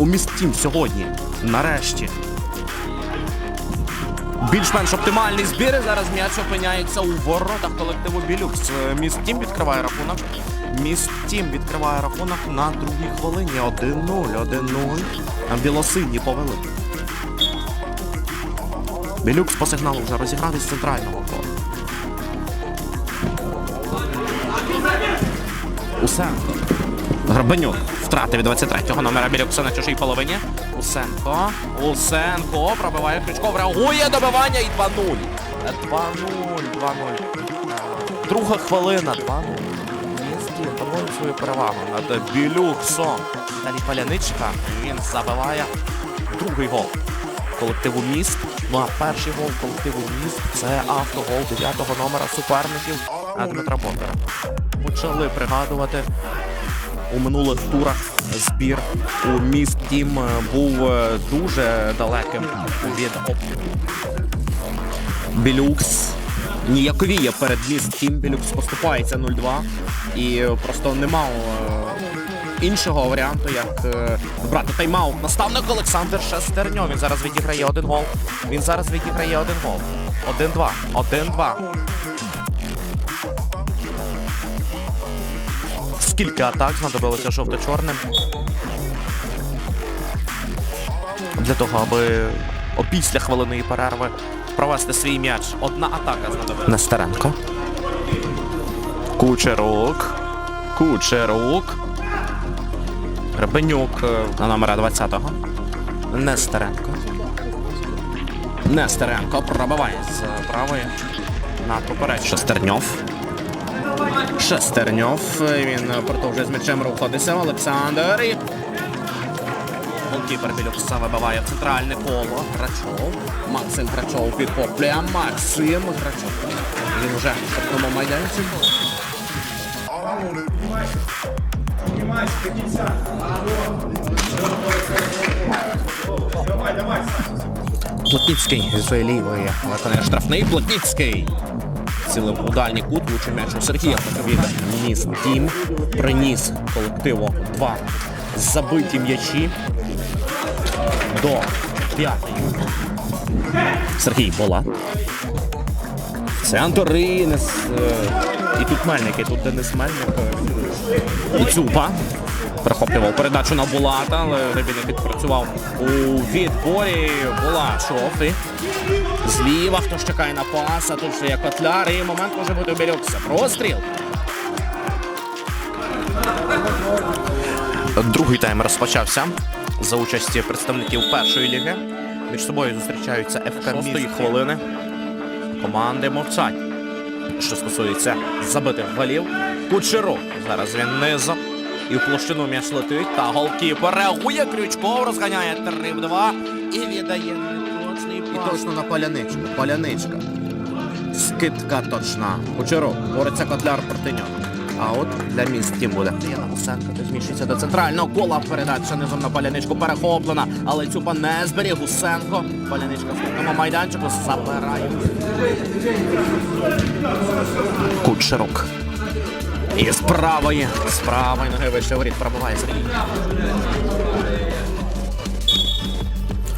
Умістім сьогодні. Нарешті. Більш-менш оптимальний збір. Зараз м'яч опиняється у воротах колективу Білюкс. Е, міст тім відкриває рахунок. Містім відкриває рахунок на другій хвилині. 1-0, 1-0. А Білосині повели. Білюкс по сигналу вже розіграв із центрального кола. Усенко. Грабанюк втрати від 23-го номера Білюкса на чужій половині. Усенко. Усенко пробиває Крючков, реагує добивання і 2-0. 2-0, 2-0. Друга хвилина, 2-0. Місті свою перевагу над Білюксом. Далі Паляничка. Він забиває другий гол колективу міст. Ну а перший гол колективу міст це автогол 9-го номера суперників Дмитра Бондара. Почали пригадувати у минулих турах збір у міст Тім е, був е, дуже далеким від оптимуму. Білюкс ніяковіє перед міст Тім. Білюкс поступається 0-2 і просто не мав е, іншого варіанту, як е, брати тайм-аут. Наставник Олександр Шестерньов. Він зараз відіграє один гол. Він зараз відіграє один гол. 1-2. 1-2. Скільки атак знадобилося жовто-чорним для того, аби опісля хвилиної перерви провести свій м'яч. Одна атака знадобилася. Нестеренко. Кучерук. Кучерук. Гребенюк е, на номера 20-го. Нестеренко. Нестеренко пробиває з правої на попереч. Шестерньов. Шестерньов. Він продовжує з м'ячем рухатися. Олександр. І... Голкіпер Білюкса вибиває в центральне коло. Грачов. Максим Грачов підхоплює. Максим Грачов. Він уже в штрафному майданці. Плотніцький зі своєї лівої виконує штрафний. Плотніцький. Цілим у дальній кут влучив м'яч у Сергія Поковіда. Ніс Тім приніс колективу два забиті м'ячі до п'ятої. Сергій Бола. Центр і е, І тут Мельник, і тут Денис Мельник. е, І Цюпа. Перехоплював передачу на Булата, але Рибіник відпрацював у відборі. Булашов. І Зліва хтось чекає на пас, а тут ще є Котляр, і момент може бути у. Простріл. Другий тайм розпочався за участі представників першої ліги. Між собою зустрічаються ФК Шостої хвилини. Команди мовчать. Що стосується забитих голів. Кучеру. Зараз він низом. І в площину м'яч летить. Та голкіпер реагує. Крючков розганяє 3 в 2 і віддає неточний пас. І точно на паляничку. Паляничка. Скидка точна. Кучеру. Бореться Котляр проти нього. А от для міст тім буде. Усенко зміщується до центрального кола. Передача низом на паляничку перехоплена. Але Цюпа не зберіг Усенко. Паляничка в штрафному майданчику забирає. Кучерук. І з правої, з правої ноги вище воріт пробиває Сергій.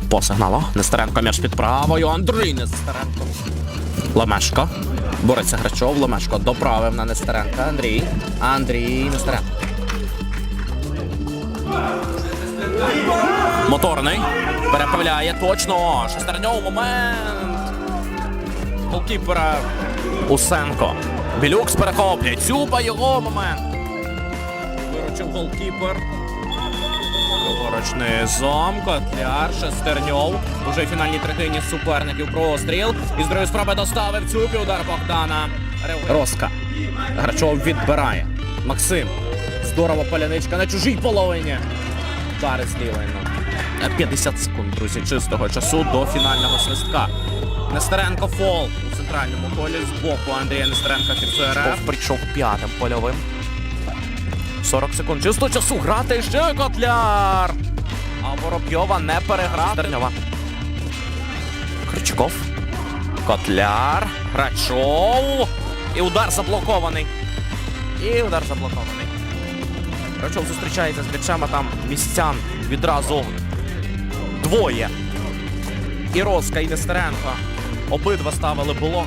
По сигналу. Нестеренко м'яч під правою. Андрій Нестеренко. Лемешко. Бореться Грачов. Лемешко доправив на Нестеренка. Андрій. Андрій Нестеренко. Моторний. Переправляє точно. Шестерньов момент. Голкіпера Усенко. Білюкс перехоплює. Цюпа його момент. Виручив голкіпер. Ліворуч низом. Котляр, Шестерньов. Уже в фінальній третині суперників простріл. І з другої спроби доставив Цюпі. Удар Богдана. Роска. Грачов відбирає. Максим. Здорово поляничка на чужій половині. Удари з лівої. ну. 50 секунд, друзі, чистого часу до фінального свистка. Нестеренко фол у центральному полі з боку Андрія Нестеренка фіксує РФ. Прийшов п'ятим польовим. 40 секунд. Чисто часу грати ще Котляр. А Воробйова не переграв. Стерньова. Крючков. Котляр. Грачов. І удар заблокований. І удар заблокований. Рачов зустрічається з м'ячем, а там містян відразу двоє. І Роска, і Нестеренко. Обидва ставили блок.